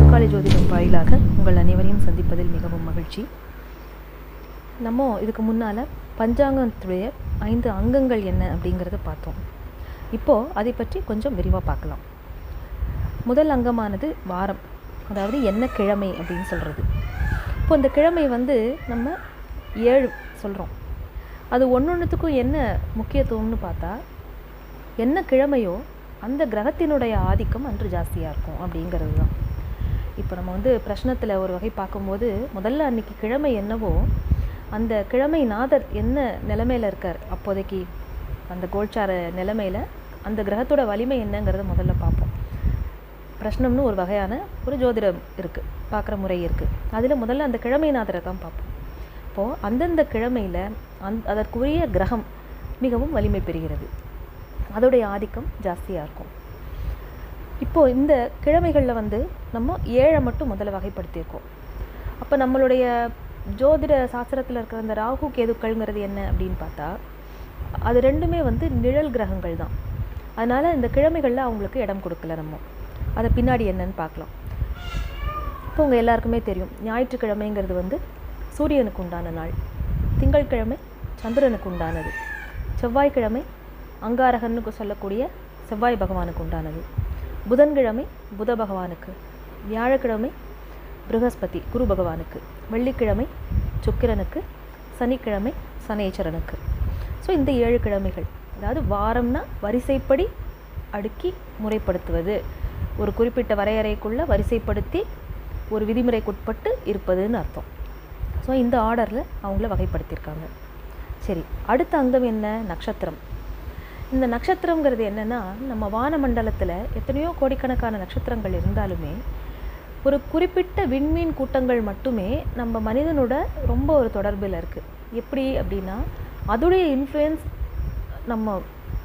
துக்காளி ஜோதிடம் வாயிலாக உங்கள் அனைவரையும் சந்திப்பதில் மிகவும் மகிழ்ச்சி. நம்ம இதுக்கு முன்னால் பஞ்சாங்கத்துடைய ஐந்து அங்கங்கள் என்ன அப்படிங்கிறத பார்த்தோம். இப்போது அதை பற்றி கொஞ்சம் விரிவாக பார்க்கலாம். முதல் அங்கமானது வாரம் அதாவது என்ன கிழமை அப்படின்னு சொல்கிறது இப்போ இந்த கிழமை வந்து நம்ம ஏழு சொல்கிறோம் அது ஒன்று ஒன்றுத்துக்கும் என்ன முக்கியத்துவம்னு பார்த்தா என்ன கிழமையோ அந்த கிரகத்தினுடைய ஆதிக்கம் அன்று ஜாஸ்தியாக இருக்கும் அப்படிங்கிறது தான். இப்போ நம்ம வந்து பிரச்சனத்தில் ஒரு வகை பார்க்கும்போது முதல்ல அன்னைக்கு கிழமை என்னவோ அந்த கிழமை நாதர் என்ன நிலமையில் இருக்கார்? அப்போதைக்கு அந்த கோல்சார நிலமையில் அந்த கிரகத்தோட வலிமை என்னங்கிறத முதல்ல பார்ப்போம். பிரஷ்னம்னு ஒரு வகையான ஒரு ஜோதிடம் இருக்குது பார்க்குற முறை இருக்குது அதில் முதல்ல அந்த கிழமை நாதரை தான் பார்ப்போம். இப்போது அந்தந்த கிழமையில் அந் அதற்குரிய கிரகம் மிகவும் வலிமை பெறுகிறது. அதோடைய ஆதிக்கம் ஜாஸ்தியாக இருக்கும். இப்போது இந்த கிழமைகளில் வந்து நம்ம ஏழை மட்டும் முதல்ல வகைப்படுத்தியிருக்கோம். அப்போ நம்மளுடைய ஜோதிட சாஸ்திரத்தில் இருக்கிற அந்த ராகு கேதுக்கள்ங்கிறது என்ன அப்படின்னு பார்த்தா அது ரெண்டுமே வந்து நிழல் கிரகங்கள் தான். அதனால் இந்த கிழமைகளில் அவங்களுக்கு இடம் கொடுக்கல நம்ம. அதை பின்னாடி என்னன்னு பார்க்கலாம். இப்போ உங்கள் எல்லாருக்குமே தெரியும் ஞாயிற்றுக்கிழமைங்கிறது வந்து சூரியனுக்கு உண்டான நாள். திங்கட்கிழமை சந்திரனுக்கு உண்டானது. செவ்வாய்க்கிழமை அங்காரகன்னு சொல்லக்கூடிய செவ்வாய் பகவானுக்கு உண்டானது. புதன்கிழமை புத பகவானுக்கு வியாழக்கிழமை ப்ரகஸ்பதி குரு பகவானுக்கு வெள்ளிக்கிழமை சுக்கிரனுக்கு சனிக்கிழமை சனேச்சரனுக்கு. ஸோ இந்த ஏழு கிழமைகள் அதாவது வாரம்னா வரிசைப்படி அடுக்கி முறைப்படுத்துவது. ஒரு குறிப்பிட்ட வரையறைக்குள்ளே வரிசைப்படுத்தி ஒரு விதிமுறைக்குட்பட்டு இருப்பதுன்னு அர்த்தம். ஸோ இந்த ஆர்டரில் அவங்கள வகைப்படுத்தியிருக்காங்க. சரி அடுத்த அங்கம் என்ன? நட்சத்திரம். இந்த நட்சத்திரங்கிறது என்னென்னா நம்ம வானமண்டலத்தில் எத்தனையோ கோடிக்கணக்கான நட்சத்திரங்கள் இருந்தாலுமே ஒரு குறிப்பிட்ட விண்மீன் கூட்டங்கள் மட்டுமே நம்ம மனிதனோட ரொம்ப ஒரு தொடர்பில் இருக்குது எப்படி அப்படின்னா அதோடைய இன்ஃப்ளூயன்ஸ் நம்ம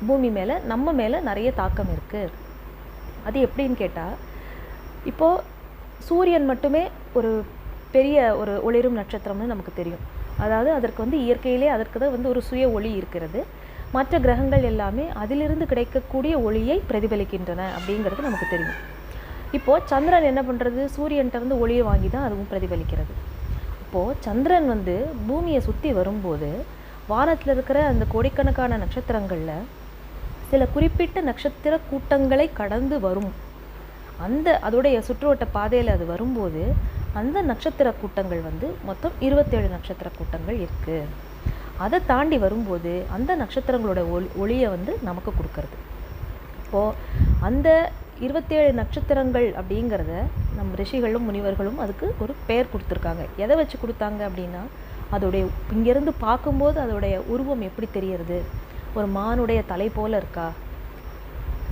பூமி மேலே நம்ம மேலே நிறைய தாக்கம் இருக்குது அது எப்படின்னு கேட்டால் இப்போது சூரியன் மட்டுமே ஒரு பெரிய ஒரு ஒளிரும் நட்சத்திரம்னு நமக்கு தெரியும். அதாவது அதற்கு வந்து இயற்கையிலே அதற்கு தான் வந்து ஒரு சுய ஒளி இருக்கிறது. மற்ற கிரகங்கள் எல்லாமே அதிலிருந்து கிடைக்கக்கூடிய ஒளியை பிரதிபலிக்கின்றன அப்படிங்கிறது நமக்கு தெரியும். இப்போது சந்திரன் என்ன பண்ணுறது சூரியன்கிட்ட இருந்து ஒளியை வாங்கி தான் அதுவும் பிரதிபலிக்கிறது. இப்போது சந்திரன் வந்து பூமியை சுற்றி வரும்போது வானத்தில் இருக்கிற அந்த கோடிக்கணக்கான நட்சத்திரங்களில் சில குறிப்பிட்ட நட்சத்திர கூட்டங்களை கடந்து வரும். அந்த அதோடைய சுற்றுவட்ட பாதையில் அது வரும்போது அந்த நட்சத்திர கூட்டங்கள் வந்து மொத்தம் இருபத்தேழு நட்சத்திர கூட்டங்கள் இருக்குது அதை தாண்டி வரும்போது அந்த நட்சத்திரங்களோட ஒளி ஒளியை வந்து நமக்கு கொடுக்கறது. இப்போது அந்த இருபத்தேழு நட்சத்திரங்கள் அப்படிங்கிறத நம் ரிஷிகளும் முனிவர்களும் அதுக்கு ஒரு பெயர் கொடுத்துருக்காங்க. எதை வச்சு கொடுத்தாங்க அப்படின்னா அதோடைய இங்கேருந்து பார்க்கும்போது அதோடைய உருவம் எப்படி தெரியறது? ஒரு மானுடைய தலை போல இருக்கா?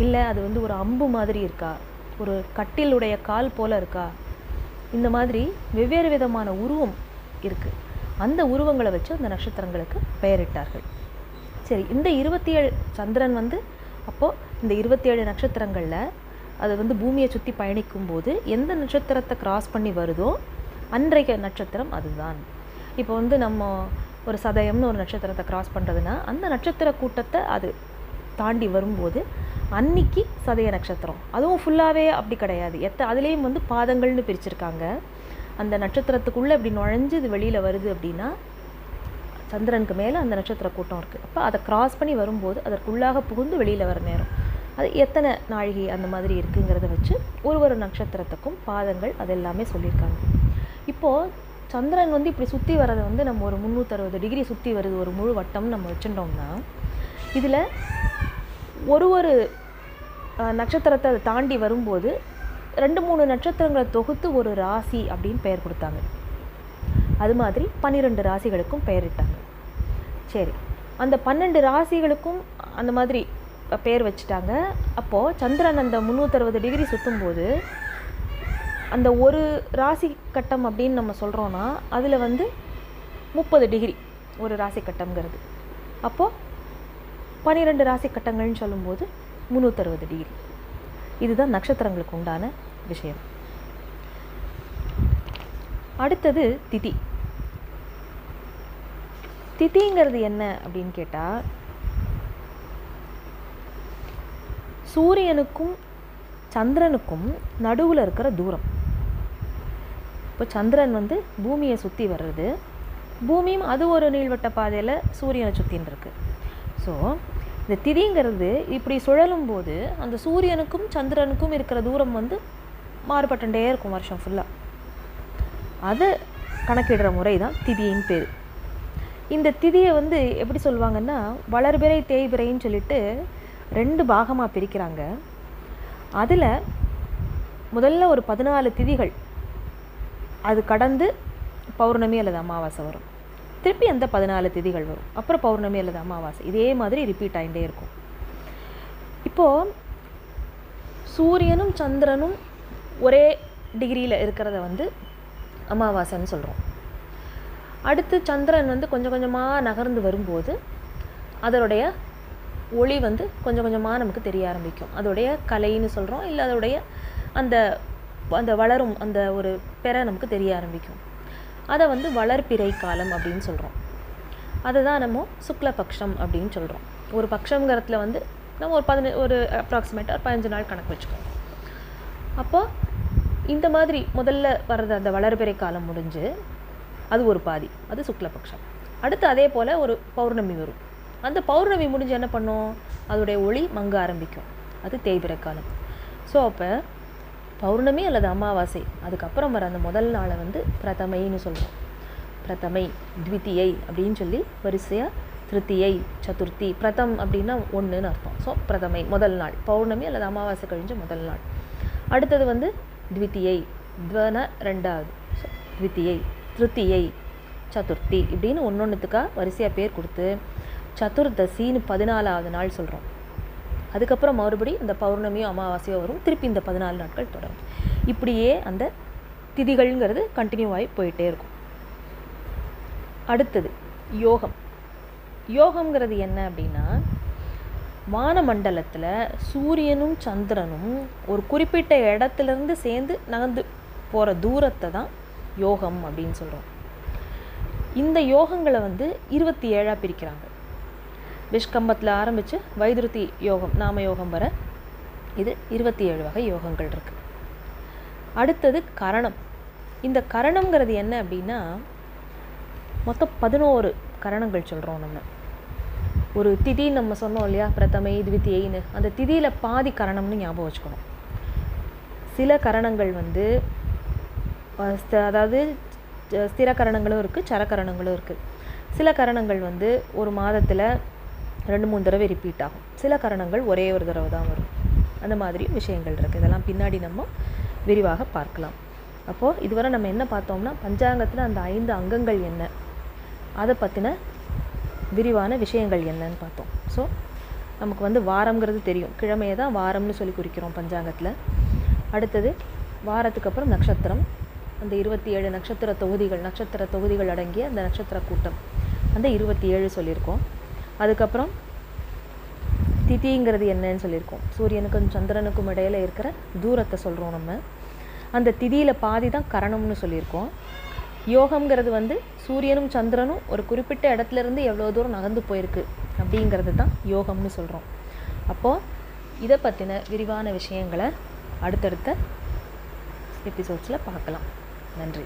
இல்லை அது வந்து ஒரு அம்பு மாதிரி இருக்கா? ஒரு கட்டிலுடைய கால் போல் இருக்கா? இந்த மாதிரி வெவ்வேறு விதமான உருவம் இருக்குது அந்த உருவங்களை வச்சு அந்த நட்சத்திரங்களுக்கு பெயரிட்டார்கள். சரி இந்த இருபத்தி ஏழு சந்திரன் வந்து அப்போது இந்த இருபத்தி ஏழு நட்சத்திரங்களில் அது வந்து பூமியை சுற்றி பயணிக்கும் போது எந்த நட்சத்திரத்தை கிராஸ் பண்ணி வருதோ அன்றைய நட்சத்திரம் அதுதான். இப்போ வந்து நம்ம ஒரு சதயம்னு ஒரு நட்சத்திரத்தை கிராஸ் பண்ணுறதுன்னா அந்த நட்சத்திர கூட்டத்தை அது தாண்டி வரும்போது அன்னைக்கு சதய நட்சத்திரம். அதுவும் ஃபுல்லாகவே அப்படி கிடையாது. எத்த அதுலேயும் வந்து பாதங்கள்னு பிரிச்சிருக்காங்க. அந்த நட்சத்திரத்துக்குள்ளே இப்படி நுழைஞ்சு இது வெளியில் வருது அப்படின்னா சந்திரனுக்கு மேலே அந்த நட்சத்திர கூட்டம் இருக்குது அப்போ அதை கிராஸ் பண்ணி வரும்போது அதற்குள்ளாக புகுந்து வெளியில் வர நேரம். அது எத்தனை நாழிகை அந்த மாதிரி இருக்குங்கிறத வச்சு ஒரு ஒரு நட்சத்திரத்துக்கும் பாதங்கள் அது எல்லாமே சொல்லியிருக்காங்க. இப்போது சந்திரன் வந்து இப்படி சுற்றி வர்றதை வந்து நம்ம ஒரு முந்நூற்றறுபது டிகிரி சுற்றி வருது ஒரு முழு வட்டம் நம்ம வச்சுட்டோம்னா இதில் ஒரு ஒரு நட்சத்திரத்தை அதை தாண்டி வரும்போது ரெண்டு மூணு நட்சத்திரங்களை தொகுத்து ஒரு ராசி அப்படின்னு பெயர் கொடுத்தாங்க. அது மாதிரி பன்னிரெண்டு ராசிகளுக்கும் பெயரிட்டாங்க சரி அந்த பன்னெண்டு ராசிகளுக்கும் அந்த மாதிரி பெயர் வச்சுட்டாங்க. அப்போது சந்திரன் அந்த முந்நூற்றறுபது டிகிரி சுற்றும்போது அந்த ஒரு ராசி கட்டம் அப்படின்னு நம்ம சொல்கிறோன்னா அதில் வந்து முப்பது டிகிரி ஒரு ராசி கட்டம்ங்கிறது. அப்போது பன்னிரெண்டு ராசி கட்டங்கள்னு சொல்லும்போது முந்நூற்றறுபது டிகிரி. இதுதான் நட்சத்திரங்களுக்கு உண்டான விஷயம். அடுத்தது திதி. திதிங்கிறது என்ன அப்படின்னு கேட்டால் சூரியனுக்கும் சந்திரனுக்கும் நடுவில் இருக்கிற தூரம். இப்போ சந்திரன் வந்து பூமியை சுற்றி வர்றது. பூமியும் அது ஒரு நீள்வட்ட பாதையில் சூரியனை சுற்றின்னு இருக்கு. ஸோ இந்த திதிங்கிறது இப்படி சுழலும் போது அந்த சூரியனுக்கும் சந்திரனுக்கும் இருக்கிற தூரம் வந்து மாறுபட்டுட்டே இருக்கும் வருஷம் ஃபுல்லாக அதை கணக்கிடுற முறை தான் திதியின் பேர். இந்த திதியை வந்து எப்படி சொல்லுவாங்கன்னா வளர்பிறை தேய்பிறைன்னு சொல்லிட்டு ரெண்டு பாகமாக பிரிக்கிறாங்க. அதில் முதல்ல ஒரு பதினாலு திதிகள். அது கடந்து பௌர்ணமி அல்லது அமாவாசை வரும். திருப்பி அந்த பதினாலு திதிகள் வரும். அப்புறம் பௌர்ணமி அல்லது அமாவாசை. இதே மாதிரி ரிப்பீட் ஆகிட்டே இருக்கும். இப்போது சூரியனும் சந்திரனும் ஒரே டிகிரியில் இருக்கிறத வந்து அமாவாசைன்னு சொல்கிறோம் அடுத்து சந்திரன் வந்து கொஞ்சம் கொஞ்சமாக நகர்ந்து வரும்போது அதனுடைய ஒளி வந்து கொஞ்சம் கொஞ்சமாக நமக்கு தெரிய ஆரம்பிக்கும். அதோடைய கலைன்னு சொல்கிறோம் இல்லை அதோடைய அந்த அந்த வளரும் அந்த ஒரு பெற நமக்கு தெரிய ஆரம்பிக்கும். அதை வந்து வளர்ப்பிறை காலம் அப்படின்னு சொல்கிறோம் அதை தான் நம்ம சுக்லபக்ஷம் அப்படின்னு சொல்கிறோம் ஒரு பக்ஷங்கிறதுல வந்து நம்ம ஒரு பதின ஒரு அப்ராக்சிமேட்டாக ஒரு பதினஞ்சு நாள் கணக்கு வச்சுக்கோம் அப்போ இந்த மாதிரி முதல்ல வர்றது அந்த வளர்பிறை காலம் முடிஞ்சு அது ஒரு பாதி அது சுக்லபக்ஷம். அடுத்து அதே போல் ஒரு பௌர்ணமி வரும். அந்த பௌர்ணமி முடிஞ்சு என்ன பண்ணும்? அதோடைய ஒளி மங்க ஆரம்பிக்கும். அது தேய்பிற காலம். ஸோ அப்போ பௌர்ணமி அல்லது அமாவாசை. அதுக்கப்புறம் வர அந்த முதல் நாளை வந்து பிரதமைன்னு சொல்கிறோம் பிரதமை த்வித்தியை அப்படின்னு சொல்லி வரிசையாக திருத்தியை சதுர்த்தி பிரதம் அப்படின்னா ஒன்றுன்னு அர்த்தம். ஸோ பிரதமை முதல் நாள். பௌர்ணமி அல்லது அமாவாசை கழிஞ்ச முதல் நாள். அடுத்தது வந்து த்வித்தியை துவன ரெண்டாவது. ஸோ த்வித்தியை திருத்தியை சதுர்த்தி இப்படின்னு ஒன்று ஒன்றுத்துக்காக வரிசையாக பேர் கொடுத்து சதுர்தசின்னு பதினாலாவது நாள் சொல்கிறோம் அதுக்கப்புறம் மறுபடி இந்த பௌர்ணமியோ அமாவாசையோ வரும். திருப்பி இந்த பதினாலு நாட்கள் தொடரும். இப்படியே அந்த திதிகள்ங்கிறது கண்டினியூ ஆகி போயிட்டே இருக்கும். அடுத்தது யோகம். யோகம்ங்கிறது என்ன அப்படின்னா வானமண்டலத்தில் சூரியனும் சந்திரனும் ஒரு குறிப்பிட்ட இடத்துலேருந்து சேர்ந்து நகர்ந்து போகிற தூரத்தை தான் யோகம் அப்படின்னு சொல்கிறோம் இந்த யோகங்களை வந்து இருபத்தி ஏழாக பிரிக்கிறாங்க. விஷ்கம்பத்தில் ஆரம்பித்து வைதுருதி யோகம் நாம யோகம் வர இது இருபத்தி ஏழு வகை யோகங்கள் இருக்குது அடுத்தது கரணம். இந்த கரணங்கிறது என்ன அப்படின்னா மொத்தம் பதினோரு கரணங்கள் சொல்கிறோம் நம்ம. ஒரு திதி நம்ம சொன்னோம் இல்லையா? பிரதமை த்வித்தியைன்னு அந்த திதியில் பாதி கரணம்னு ஞாபகம் வச்சுக்கணும். சில கரணங்கள் வந்து அதாவது ஸ்திர கரணங்களும் இருக்குது சரக்கரணங்களும் இருக்குது சில கரணங்கள் வந்து ஒரு மாதத்தில் ரெண்டு மூணு தடவை ரிப்பீட் ஆகும். சில கரணங்கள் ஒரே ஒரு தடவை தான் வரும். அந்த மாதிரி விஷயங்கள் இருக்குது இதெல்லாம் பின்னாடி நம்ம விரிவாக பார்க்கலாம். அப்போது இதுவரை நம்ம என்ன பார்த்தோம்னா பஞ்சாங்கத்தில் அந்த ஐந்து அங்கங்கள் என்ன? அதை பற்றின விரிவான விஷயங்கள் என்னன்னு பார்த்தோம். ஸோ நமக்கு வந்து வாரம்ங்கிறது தெரியும். கிழமையை தான் வாரம்னு சொல்லி குறிக்கிறோம் பஞ்சாங்கத்தில். அடுத்தது வாரத்துக்கு அப்புறம் நட்சத்திரம். அந்த இருபத்தி ஏழு நட்சத்திர தொகுதிகள் நட்சத்திர தொகுதிகள் அடங்கிய அந்த நட்சத்திர கூட்டம். அந்த இருபத்தி ஏழு சொல்லியிருக்கோம். அதுக்கப்புறம் திதிங்கிறது என்னன்னு சொல்லியிருக்கோம். சூரியனுக்கும் சந்திரனுக்கும் இடையில இருக்கிற தூரத்தை சொல்கிறோம் நம்ம. அந்த திதியில் பாதி தான் கரணம்னு சொல்லியிருக்கோம். யோகம்ங்கிறது வந்து சூரியனும் சந்திரனும் ஒரு குறிப்பிட்ட இடத்துல இருந்து எவ்வளோ தூரம் நகர்ந்து போயிருக்கு அப்படிங்கிறது தான் யோகம்னு சொல்கிறோம் அப்போது இதை பற்றின விரிவான விஷயங்களை அடுத்தடுத்த எபிசோட்ஸில் பார்க்கலாம். நன்றி.